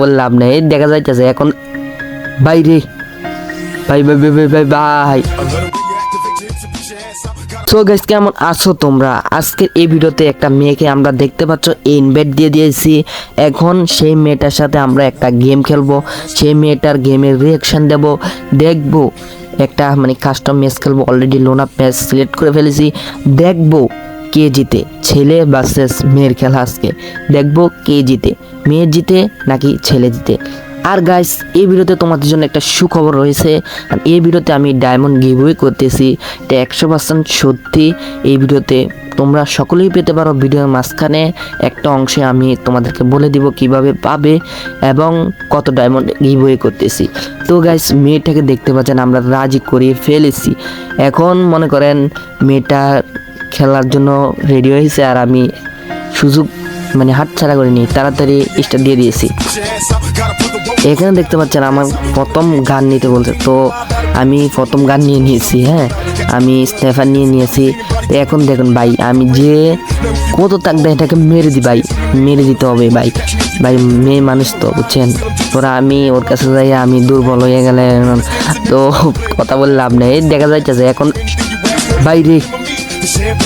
বল লাভ নেই দেখা যাইতেছে, এখন বাইরে ভাই ভাই ভাই ভাই ভাই সো গাইস কেমন আছো তোমরা? আজকের এই ভিডিওতে একটা মেয়েকে আমরা দেখতে পাচ্ছ ইনভাইট দিয়ে দিয়েছি। এখন সেই মেয়েটার সাথে আমরা একটা গেম খেলব, সেই মেয়েটার গেমের রিয়াকশন দেব। দেখব, একটা মানে কাস্টম ম্যাচ খেলব অলরেডি লোনা ম্যাচ সিলেক্ট করে ফেলেছি। দেখব কে জিতে ছেলে ভার্সেস মেয়ের খেলা আজকে। দেখব কে জিতে। মেয়ে জিতে নাকি ছেলে জিতে? আর গাইস এই ভিডিওতে তোমাদের জন্য একটা সুখবর রয়েছে। আর এই ভিডিওতে আমি ডায়মন্ড গিভওয়ে করতেছি। এটা একশো পার্সেন্ট সত্যি। এই ভিডিওতে তোমরা সকলেই পেতে পারো। ভিডিওর মাঝখানে একটা অংশে আমি তোমাদেরকে বলে দিব কীভাবে পাবে এবং কত ডায়মন্ড গিভওয়ে করতেছি। তো গাইস মেয়েটাকে দেখতে পাচ্ছেন, আমরা রাজি করিয়ে ফেলেছি। এখন মনে করেন মেয়েটা খেলার জন্য রেডি হয়েছে আর আমি সুযোগ মানে হাত ছাড়া করিনি, তাড়াতাড়ি স্টার্ট দিয়ে দিয়েছি। এখানে দেখতে পাচ্ছেন আমার প্রথম গান নিতে বলছে, তো আমি প্রথম গান নিয়ে নিয়েছি হ্যাঁ আমি স্টেফান নিয়ে নিয়েছি। এখন দেখুন ভাই, আমি যে কত থাকবে এটাকে মেরে দিই ভাই, মেরে দিতে হবে ভাই ভাই মেয়ে মানুষ তো, বুঝছেন? তোরা আমি ওর কাছে যাই আমি দুর্বল হয়ে গেলে, তো কথা বলে লাভ নেই দেখা যাইতেছে, এখন বাইরে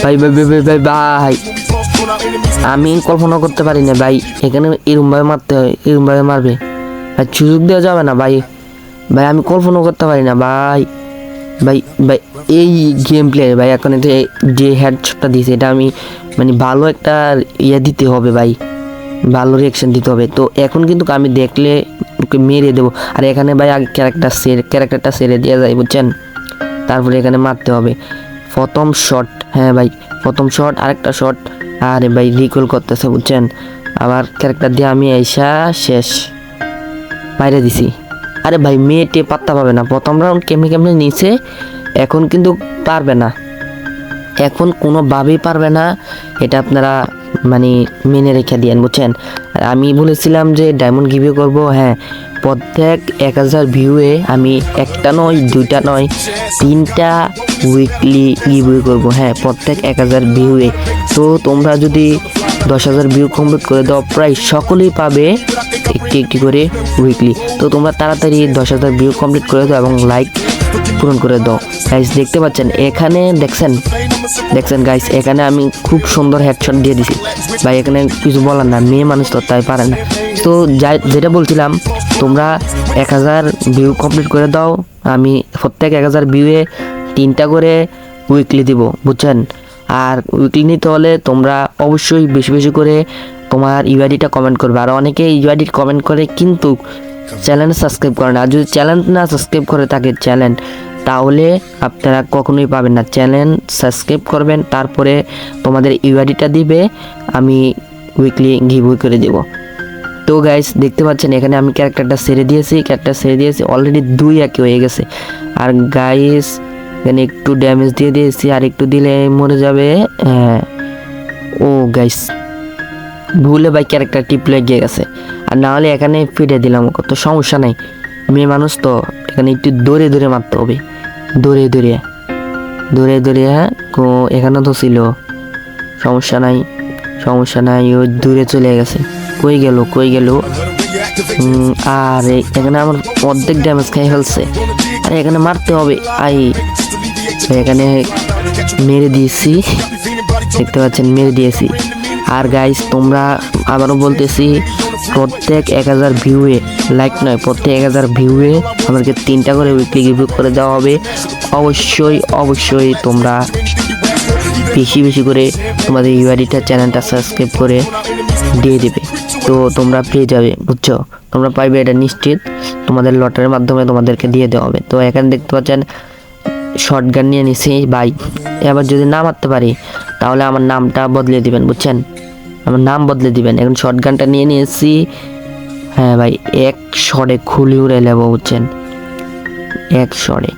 ভাই ভাই ভাই ভাই ভাই আমি কল্পনা করতে পারি না, ভাই। এখানে এরম ভাবে মারতে হয় এরম ভাবে মারবে। ভাই, সুযোগ দেওয়া যাবে না, ভাই। ভাই, আমি কল্পনা করতে পারি না, ভাই। ভাই ভাই, এই গেম প্লে ভাই, এখন এটা যে হেডশটটা দিয়েছে, এটা আমি মানে ভালো একটা ইয়ে দিতে হবে, ভাই। ভালো রিয়াকশন দিতে হবে। তো এখন কিন্তু আমি দেখলে ওকে মেরে দেবো। আর এখানে, ভাই, আগে ক্যারেক্টার সেরে ক্যারেক্টারটা সেরে দেওয়া যায়, বুঝছেন? তারপরে এখানে মারতে হবে। প্রথম শট হ্যাঁ ভাই, প্রথম শট আরেকটা শট আরে ভাই রিকল করতেছে, বুঝছেন? আবার ক্যারেক্টার দিয়ে আমি আইসা শেষ। বাইরে দিছি। আরে ভাই, মেয়েটে পাত্তা পাবে না। প্রথম রাউন্ড কেমনে কেমনে নিচে এখন কিন্তু পারবে না। এখন কোনোভাবেই পারবে না। এটা আপনারা মানে মেনে রেখে দিয়েন, বুঝছেন? আমি বলেছিলাম যে ডায়মন্ড গিভে করব হ্যাঁ। প্রত্যেক এক হাজার ভিউয়ে আমি একটা নয়, দুইটা নয়, তিনটা উইকলি গিভওয়ে করব। হ্যাঁ প্রত্যেক এক হাজার ভিউয়ে তো তোমরা যদি দশ হাজার ভিউ কমপ্লিট করে দাও, প্রায় সকলেই পাবে একটি একটি করে উইকলি তো তোমরা তাড়াতাড়ি দশ হাজার ভিউ কমপ্লিট করে দাও এবং লাইক পূরণ করে দাও। গাইস দেখতে পাচ্ছেন, এখানে দেখছেন? দেখছেন গাইস এখানে আমি খুব সুন্দর হেডশট দিয়ে দিছি। ভাই, এখানে কিছু বলার না, মেয়ে মানুষ তো তাই পারে না। তো যাই যেটা বলছিলাম, তোমরা এক হাজার ভিউ কমপ্লিট করে দাও, আমি প্রত্যেক এক হাজার ভিউয়ে তিনটা করে উইকলি দিব, বুঝছেন? আর উইকলি নিতে হলে তোমরা অবশ্যই বেশি বেশি করে তোমার ইউআইডিটা কমেন্ট করবে। আর অনেকে ইউআইডি কমেন্ট করে কিন্তু চ্যানেল সাবস্ক্রাইব করে না। আর যদি চ্যানেল না সাবস্ক্রাইব করে থাকে চ্যানেল তাহলে আপনারা কখনোই পাবেন না। চ্যানেল সাবস্ক্রাইব করবেন, তারপরে তোমাদের ইউআইডিটা দিবে, আমি উইকলি গিভওয়ে করে দেব। তো গাইস দেখতে পাচ্ছেন, এখানে আমি ক্যারেক্টারটা সেরে দিয়েছি ক্যারেক্টার সেরে দিয়েছি অলরেডি দুই একে হয়ে গেছে। আর গাইস এখানে একটু ড্যামেজ দিয়ে দিয়েছি, আর একটু দিলে মরে যাবে হ্যাঁ। ও গাইস ভুলে ভাই ক্যারেক্টার টিপলে গিয়ে গেছে। আর না হলে এখানে ফিরে দিলাম, কত সমস্যা নাই। মেয়ে মানুষ তো, এখানে একটু দৌড়ে দৌড়ে মারতে হবে। দৌড়ে দৌড়ে দৌড়ে দৌড়ে হ্যাঁ কো, এখানে তো ছিল। সমস্যা নাই সমস্যা নাই, ও দূরে চলে গেছে। কই গেল কই গেল? আর, এখানে আমার অর্ধেক ড্যামেজ খাই ফেলছে। আর, এখানে মারতে হবে। আই, এখানে মেরে দিয়েছি। দেখতে পাচ্ছেন, মেরে দিয়েছি। আর গাইস তোমরা আবারও বলতেছি, প্রত্যেক এক হাজার ভিউয়ে লাইক নয়, প্রত্যেক এক হাজার ভিউয়ে আমাদেরকে তিনটা করে উইকলি রিভিউ করে দেওয়া হবে। অবশ্যই অবশ্যই তোমরা বেশি বেশি করে তোমাদের ইউআইডিটা চ্যানেলটা সাবস্ক্রাইব করে দিয়ে দেবে। তো তোমরা পেয়ে যাবে, বুঝছ? তোমরা পাইবে, এটা নিশ্চিত। তোমাদের লটারির মাধ্যমে তোমাদেরকে দিয়ে দেওয়া হবে। তো এখানে দেখতে পাচ্ছেন শর্ট গান নিয়ে নিছি ভাই। এবার যদি না মারতে পারি, তাহলে আমার নামটা বদলে দিবেন, বুঝছেন? আমার নাম বদলে দিবেন। এখন শর্ট গানটা নিয়ে নিয়েছি। হ্যাঁ ভাই, এক শটে খুলি উড়ে নেব, বুঝছেন? এক শটে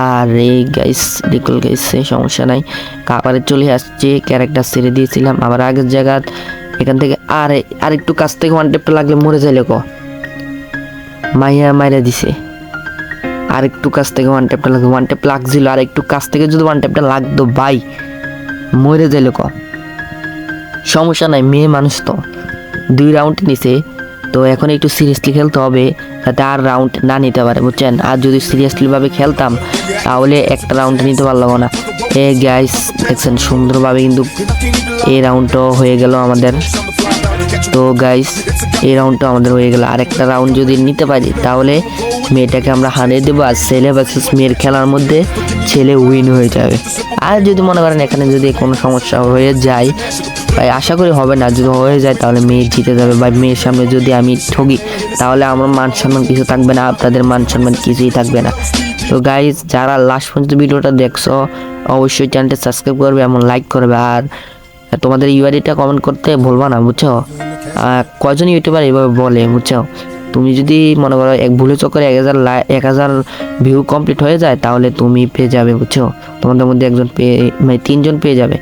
আর এই গাইস ডিকল গাইছে সমস্যা নাই। কাপারে চলে আসছে ক্যারেক্টার ছেড়ে দিয়েছিলাম। আবার আগের জায়গা এখান থেকে আর আর একটু কাছ থেকে ওয়ান টেপটা লাগলে মরে যাইলে ক? মাইয়া মাইরা দিছে। আর একটু কাছ থেকে ওয়ান টেপটা লাগতো ওয়ান টেপ লাগছিল আর একটু কাছ থেকে যদি ওয়ান টেপটা লাগতো, ভাই, মরে যাইলে ক? সমস্যা নাই, মেয়ে মানুষ তো। দুই রাউন্ড নিছে, তো এখন একটু সিরিয়াসলি খেলতে হবে, যাতে আর রাউন্ড না নিতে পারে, বুঝছেন? আর যদি সিরিয়াসলি ভাবে খেলতাম, তাহলে একটা রাউন্ড নিতে পারলাম না। এ গাইস দেখছেন, সুন্দরভাবে কিন্তু এই রাউন্ডটাও হয়ে গেল আমাদের। তো গাইস এই রাউন্ডটা আমাদের হয়ে গেল। আরেকটা রাউন্ড যদি নিতে পারি, তাহলে মেয়েটাকে আমরা হারিয়ে দেবো আর ছেলে ভার্সেস মেয়ের খেলার মধ্যে ছেলে উইন হয়ে যাবে। আর যদি মনে করেন এখানে যদি কোনো সমস্যা হয়ে যায়, ভাই, আশা করি হবে না। যদি হয়ে যায়, তাহলে মেয়ে জিতে যাবে। বা মেয়ের সামনে যদি আমি ঠগি, তাহলে আমার মান সম্মান কিছু থাকবে না, আপনাদের মান সম্মান কিছুই থাকবে না। তো গাইজ যারা লাস্ট পর্যন্ত ভিডিওটা দেখছ, অবশ্যই চ্যানেলটা সাবস্ক্রাইব করবে এবং লাইক করবে। আর তোমাদের ইউআইডিটা কমেন্ট করতে ভুলবা না, বুঝছ? আর কয়জন ইউটিউবার এইভাবে বলে, বুঝছ? তুমি যদি মনে করো এক ভুলে চক্করে এক হাজার এক হাজার ভিউ কমপ্লিট হয়ে যায়, তাহলে তুমি পেয়ে যাবে, বুঝছ? তোমাদের মধ্যে একজন পেয়ে মানে তিনজন পেয়ে যাবে।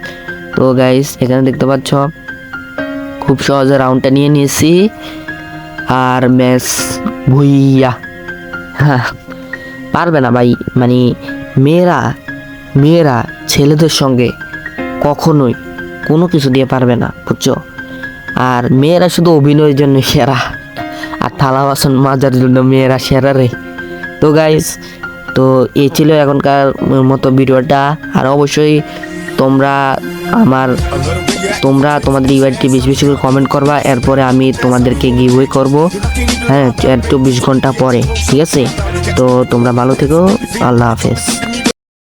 তো গাইস এখানে দেখতে পাচ্ছ, খুব সহজে রাউন্ডটা নিয়ে নিয়েছি। আর ম্যাচ ভুইয়া। হ্যাঁ পারবে না ভাই। মানে মেয়েরা মেয়েরা ছেলেদের সঙ্গে কখনোই কোনো কিছু দিয়ে পারবে না, বুঝছ? আর মেয়েরা শুধু অভিনয়ের জন্য সেরা, আর থালা বাসন মাজার জন্য মেয়েরা সেরা রে। তো গাইস তো এই ছিল এখনকার মতো ভিডিওটা, আর অবশ্যই তোমরা আমার তোমরা তোমাদের ইভেন্টটি বেশি বেশি করে কমেন্ট করবা, এরপরে আমি তোমাদেরকে গিভওয়ে করব হ্যাঁ চব্বিশ ঘণ্টা পরে, ঠিক আছে? তো তোমরা ভালো থেকো, আল্লাহ হাফেজ।